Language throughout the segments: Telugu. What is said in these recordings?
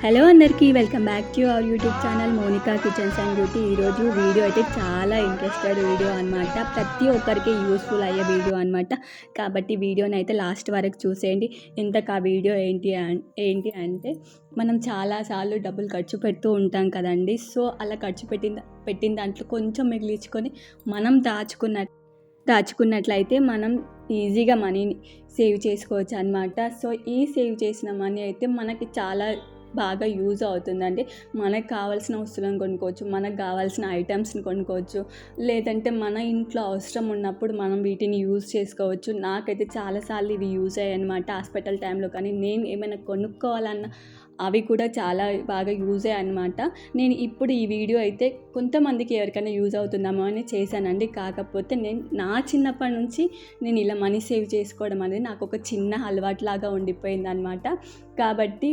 హలో అందరికీ welcome back to our YouTube channel Monica kitchens and beauty ఈరోజు వీడియో అయితే చాలా ఇంట్రెస్టెడ్ వీడియో అనమాట ప్రతి ఒక్కరికి యూస్ఫుల్ అయ్యే వీడియో అనమాట కాబట్టి వీడియోని అయితే లాస్ట్ వరకు చూసేయండి. ఇంతకు ఆ వీడియో ఏంటి అన్- ఏంటి అంటే మనం చాలాసార్లు డబ్బులు ఖర్చు పెడుతూ ఉంటాం కదండి. సో అలా ఖర్చు పెట్టిన పెట్టిన దాంట్లో కొంచెం మిగిలించుకొని మనం దాచుకున్న దాచుకున్నట్లయితే మనం ఈజీగా మనీని సేవ్ చేసుకోవచ్చు అనమాట సో ఈ సేవ్ చేసిన మనీ అయితే మనకి చాలా బాగా యూజ్ అవుతుందండి మనకు కావాల్సిన వస్తువులను కొనుక్కోవచ్చు మనకు కావాల్సిన ఐటమ్స్ని కొనుక్కోవచ్చు. లేదంటే మన ఇంట్లో అవసరం ఉన్నప్పుడు మనం వీటిని యూజ్ చేసుకోవచ్చు. నాకైతే చాలాసార్లు ఇవి యూజ్ అయ్యాయి అనమాట హాస్పిటల్ టైంలో. కానీ నేను ఏమైనా కొనుక్కోవాలన్న అవి కూడా చాలా బాగా యూజ్ అయ్యాయి అనమాట నేను ఇప్పుడు ఈ వీడియో అయితే కొంతమందికి ఎవరికైనా యూజ్ అవుతుందామో అని చేశానండి. కాకపోతే నేను నా చిన్నప్పటి నుంచి నేను ఇలా మనీ సేవ్ చేసుకోవడం అనేది నాకు ఒక చిన్న అలవాటులాగా ఉండిపోయింది అనమాట కాబట్టి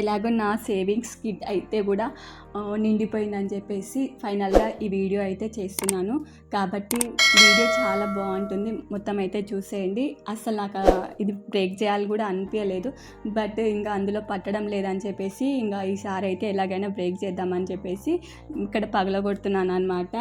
ఎలాగో నా సేవింగ్స్ కిట్ అయితే కూడా నిండిపోయిందని చెప్పేసి ఫైనల్గా ఈ వీడియో అయితే చేస్తున్నాను. కాబట్టి వీడియో చాలా బాగుంటుంది. మొత్తం అయితే చూసేయండి. అసలు నాకు ఇది బ్రేక్ చేయాలి కూడా అనిపించలేదు. బట్ ఇంకా అందులో పట్టడం లేదని చెప్పేసి ఇంకా ఈసారి అయితే ఎలాగైనా బ్రేక్ చేద్దామని చెప్పేసి ఇక్కడ పగలగొడుతున్నాను అనమాట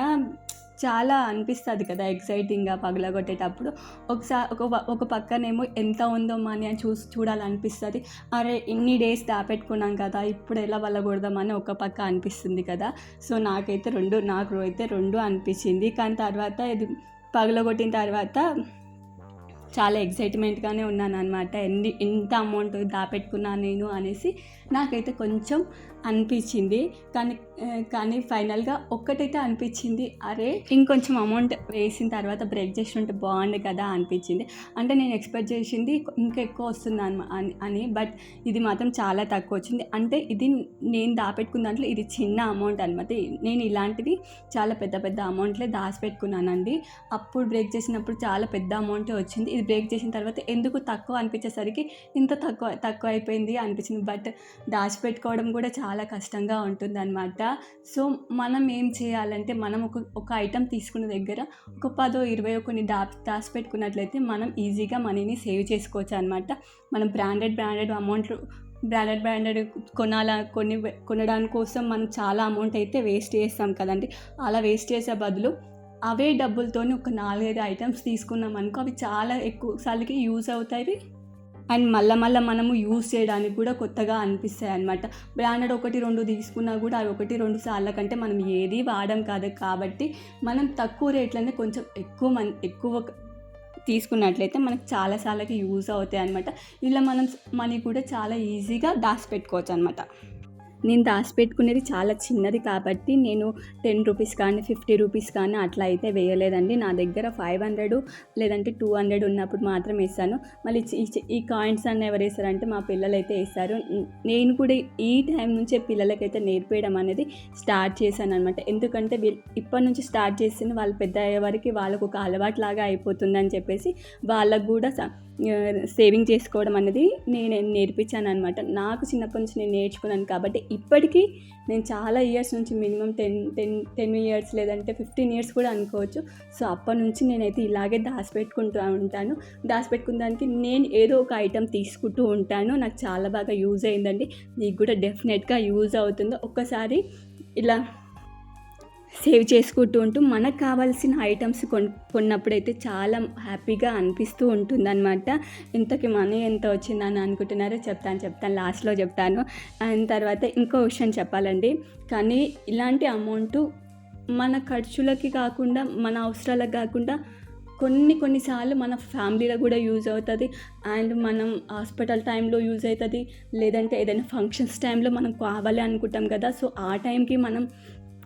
చాలా అనిపిస్తుంది కదా ఎక్సైటింగ్గా పగలగొట్టేటప్పుడు. ఒకసారి ఒక ప- ఒక పక్కనేమో ఎంత ఉందో మనీ అని చూసి చూడాలనిపిస్తుంది. అరే ఇన్ని డేస్ దాపెట్టుకున్నాం కదా ఇప్పుడు ఎలా వల్లకూడదామని ఒక పక్క అనిపిస్తుంది కదా. సో నాకైతే రెండు నాకు అయితే రెండు అనిపించింది. కానీ తర్వాత ఇది పగలగొట్టిన తర్వాత చాలా ఎగ్జైట్మెంట్గానే ఉన్నాను అనమాట ఎన్ని ఎంత అమౌంట్ దాపెట్టుకున్నాను నేను అనేసి నాకైతే కొంచెం అనిపించింది. కానీ కానీ ఫైనల్గా ఒక్కటైతే అనిపించింది. అరే ఇంకొంచెం అమౌంట్ వేసిన తర్వాత బ్రేక్ చేసి ఉంటే బాగుండే కదా అనిపించింది. అంటే నేను ఎక్స్పెక్ట్ చేసింది ఇంకా ఎక్కువ వస్తుంది అని అని బట్ ఇది మాత్రం చాలా తక్కువ వచ్చింది. అంటే ఇది నేను దాపెట్టుకున్న దాంట్లో ఇది చిన్న అమౌంట్ అనమాట నేను ఇలాంటివి చాలా పెద్ద పెద్ద అమౌంట్లే దాచిపెట్టుకున్నానండి. అప్పుడు బ్రేక్ చేసినప్పుడు చాలా పెద్ద అమౌంటే వచ్చింది. ఇది బ్రేక్ చేసిన తర్వాత ఎందుకు తక్కువ అనిపించేసరికి ఇంత తక్కువ తక్కువ అయిపోయింది అనిపించింది. బట్ దాచిపెట్టుకోవడం కూడా చాలా చాలా కష్టంగా ఉంటుంది అనమాట సో మనం ఏం చేయాలంటే మనం ఒక ఒక ఐటెం తీసుకున్న దగ్గర ఒక పదో ఇరవై కొన్ని దా దాచిపెట్టుకున్నట్లయితే మనం ఈజీగా మనీని సేవ్ చేసుకోవచ్చు అనమాట మనం బ్రాండెడ్ బ్రాండెడ్ అమౌంట్లు బ్రాండెడ్ బ్రాండెడ్ కొనాల కొన్ని కొనడానికి కోసం మనం చాలా అమౌంట్ అయితే వేస్ట్ చేస్తాం కదండి. అలా వేస్ట్ చేసే బదులు అవే డబ్బులతోని ఒక నాలుగైదు ఐటమ్స్ తీసుకున్నాం అనుకో అవి చాలా ఎక్కువ సార్లకి యూజ్ అవుతాయి. అండ్ మళ్ళీ మళ్ళీ మనము యూజ్ చేయడానికి కూడా కొత్తగా అనిపిస్తాయి అనమాట బ్రాండెడ్ ఒకటి రెండు తీసుకున్నా కూడా అవి ఒకటి రెండు సార్ల కంటే మనం ఏది వాడడం కాదు. కాబట్టి మనం తక్కువ రేట్లనే కొంచెం ఎక్కువ మన్ ఎక్కువ తీసుకున్నట్లయితే మనకు చాలా సార్లకి యూజ్ అవుతాయి అనమాట ఇలా మనం మనీ కూడా చాలా ఈజీగా దాచిపెట్టుకోవచ్చు అనమాట నేను దాచిపెట్టుకునేది చాలా చిన్నది కాబట్టి నేను టెన్ రూపీస్ కానీ ఫిఫ్టీ రూపీస్ కానీ అట్లా అయితే వేయలేదండి. నా దగ్గర ఫైవ్ హండ్రెడ్ లేదంటే టూ హండ్రెడ్ ఉన్నప్పుడు మాత్రం వేస్తాను. మళ్ళీ ఈ ఈ కాయిన్స్ అన్న ఎవరు వేస్తారంటే మా పిల్లలు అయితే వేస్తారు నేను కూడా ఈ టైం నుంచే పిల్లలకైతే నేర్పేయడం అనేది స్టార్ట్ చేశాను అనమాట ఎందుకంటే వీళ్ళు ఇప్పటి నుంచి స్టార్ట్ చేస్తే వాళ్ళు పెద్ద అయ్యే వరకు వాళ్ళకు ఒక అలవాటు లాగా అయిపోతుందని చెప్పేసి వాళ్ళకు కూడా స- సేవింగ్ చేసుకోవడం అనేది నేను నేర్పించాను అనమాట నాకు చిన్నప్పటి నుంచి నేను నేర్చుకున్నాను కాబట్టి ఇప్పటికీ నేను చాలా ఇయర్స్ నుంచి minimum ten ten ten years లేదంటే ఫిఫ్టీన్ ఇయర్స్ కూడా అనుకోవచ్చు. సో అప్పటి నుంచి నేనైతే ఇలాగే దాచిపెట్టుకుంటూ ఉంటాను. దాచిపెట్టుకున్న దానికి నేను ఏదో ఒక ఐటెం తీసుకుంటూ ఉంటాను. నాకు చాలా బాగా యూజ్ అయిందండి. మీకు కూడా డెఫినెట్గా యూజ్ అవుతుందో ఒక్కసారి ఇలా సేవ్ చేసుకుంటూ ఉంటూ మనకు కావాల్సిన ఐటమ్స్ కొన్ కొన్నప్పుడైతే చాలా హ్యాపీగా అనిపిస్తూ ఉంటుందన్నమాట. ఇంతకి మనీ ఎంత వచ్చిందని అనుకుంటున్నారో చెప్తాను చెప్తాను లాస్ట్లో చెప్తాను. అండ్ తర్వాత ఇంకో విషయం చెప్పాలండి. కానీ ఇలాంటి అమౌంట్ మన ఖర్చులకి కాకుండా మన అవసరాలకు కాకుండా కొన్ని కొన్నిసార్లు మన ఫ్యామిలీలో కూడా యూజ్ అవుతుంది. అండ్ మనం హాస్పిటల్ టైంలో యూజ్ అవుతుంది. లేదంటే ఏదైనా ఫంక్షన్స్ టైంలో మనం కావాలి అనుకుంటాం కదా సో ఆ టైంకి మనం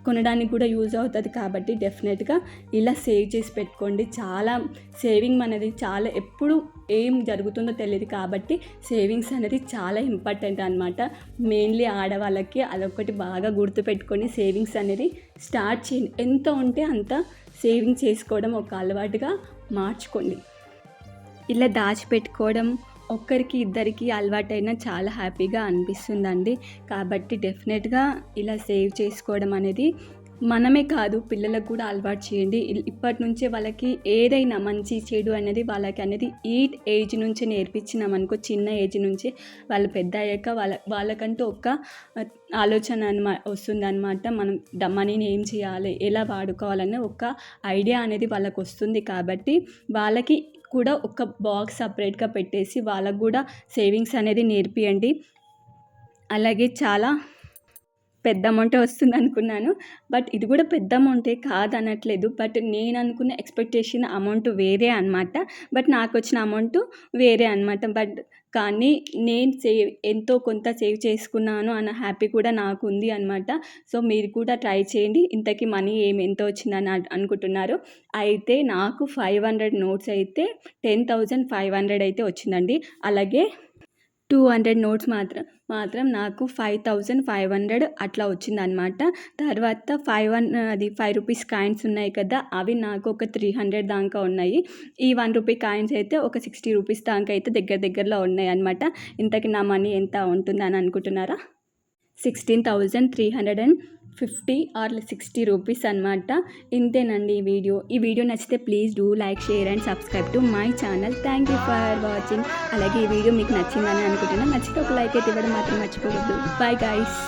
కొనడానికి కూడా యూజ్ అవుతుంది కాబట్టి డెఫినెట్గా ఇలా సేవ్ చేసి పెట్టుకోండి. చాలా సేవింగ్ అనేది చాలా ఎప్పుడు ఏం జరుగుతుందో తెలియదు కాబట్టి సేవింగ్స్ అనేది చాలా ఇంపార్టెంట్ అనమాట మెయిన్లీ ఆడవాళ్ళకి అదొకటి బాగా గుర్తుపెట్టుకొని సేవింగ్స్ అనేది స్టార్ట్ చేయండి. ఎంత ఉంటే అంత సేవింగ్ చేసుకోవడం ఒక అలవాటుగా మార్చుకోండి. ఇలా దాచిపెట్టుకోవడం ఒక్కరికి ఇద్దరికి అలవాటైనా చాలా హ్యాపీగా అనిపిస్తుందండి. కాబట్టి డెఫినెట్గా ఇలా సేవ్ చేసుకోవడం అనేది మనమే కాదు పిల్లలకు కూడా అలవాటు చేయండి. ఇప్పటి నుంచే వాళ్ళకి ఏదైనా మంచి చెడు అనేది వాళ్ళకి అనేది ఈ ఏజ్ నుంచి నేర్పించినామనుకో చిన్న ఏజ్ నుంచి వాళ్ళు పెద్ద అయ్యాక వాళ్ళ వాళ్ళకంటూ ఒక ఆలోచన అనమా వస్తుందన్నమాట. మనం మనీని ఏం చేయాలి ఎలా వాడుకోవాలనే ఒక ఐడియా అనేది వాళ్ళకి వస్తుంది కాబట్టి వాళ్ళకి కూడా ఒక బాక్స్ సపరేట్గా పెట్టేసి వాళ్ళకు కూడా సేవింగ్స్ అనేది నేర్పియండి. అలాగే చాలా పెద్ద అమౌంటే వస్తుంది అనుకున్నాను. బట్ ఇది కూడా పెద్ద అమౌంటే కాదనట్లేదు. బట్ నేను అనుకున్న ఎక్స్పెక్టేషన్ అమౌంట్ వేరే అనమాట బట్ నాకు వచ్చిన అమౌంట్ వేరే అనమాట బట్ కానీ నేను సేవ్ ఎంతో కొంత సేవ్ చేసుకున్నాను అన్న హ్యాపీ కూడా నాకు ఉంది అనమాట సో మీరు కూడా ట్రై చేయండి. ఇంతకీ మనీ ఏమి ఎంత వచ్చిందని అనుకుంటున్నారు. అయితే నాకు ఫైవ్ హండ్రెడ్ నోట్స్ అయితే టెన్ థౌజండ్ ఫైవ్ హండ్రెడ్ అయితే వచ్చిందండి. అలాగే టూ హండ్రెడ్ నోట్స్ మాత్రం మాత్రం నాకు ఫైవ్ థౌజండ్ ఫైవ్ హండ్రెడ్ అట్లా వచ్చిందనమాట తర్వాత ఫైవ్ వన్ అది ఫైవ్ రూపీస్ కాయిన్స్ ఉన్నాయి కదా అవి నాకు ఒక త్రీ హండ్రెడ్ దాకా ఉన్నాయి. ఈ వన్ రూపీ కాయిన్స్ అయితే ఒక సిక్స్టీ రూపీస్ దాకా అయితే దగ్గర దగ్గరలో ఉన్నాయి అనమాట ఇంతకి నా మనీ ఎంత ఉంటుందని అనుకుంటున్నారా? Sixteen thousand three hundred and fifty or sixty rupees అనమాట ఇంతేనండి ఈ వీడియో. ఈ వీడియో నచ్చితే please do like share and subscribe to my channel. Thank you for watching. అలాగే ఈ వీడియో మీకు నచ్చిందని అనుకుంటున్నాను నచ్చితే ఒక లైక్ అయితే ఇవ్వడం మాత్రం మర్చిపోవద్దు. Bye guys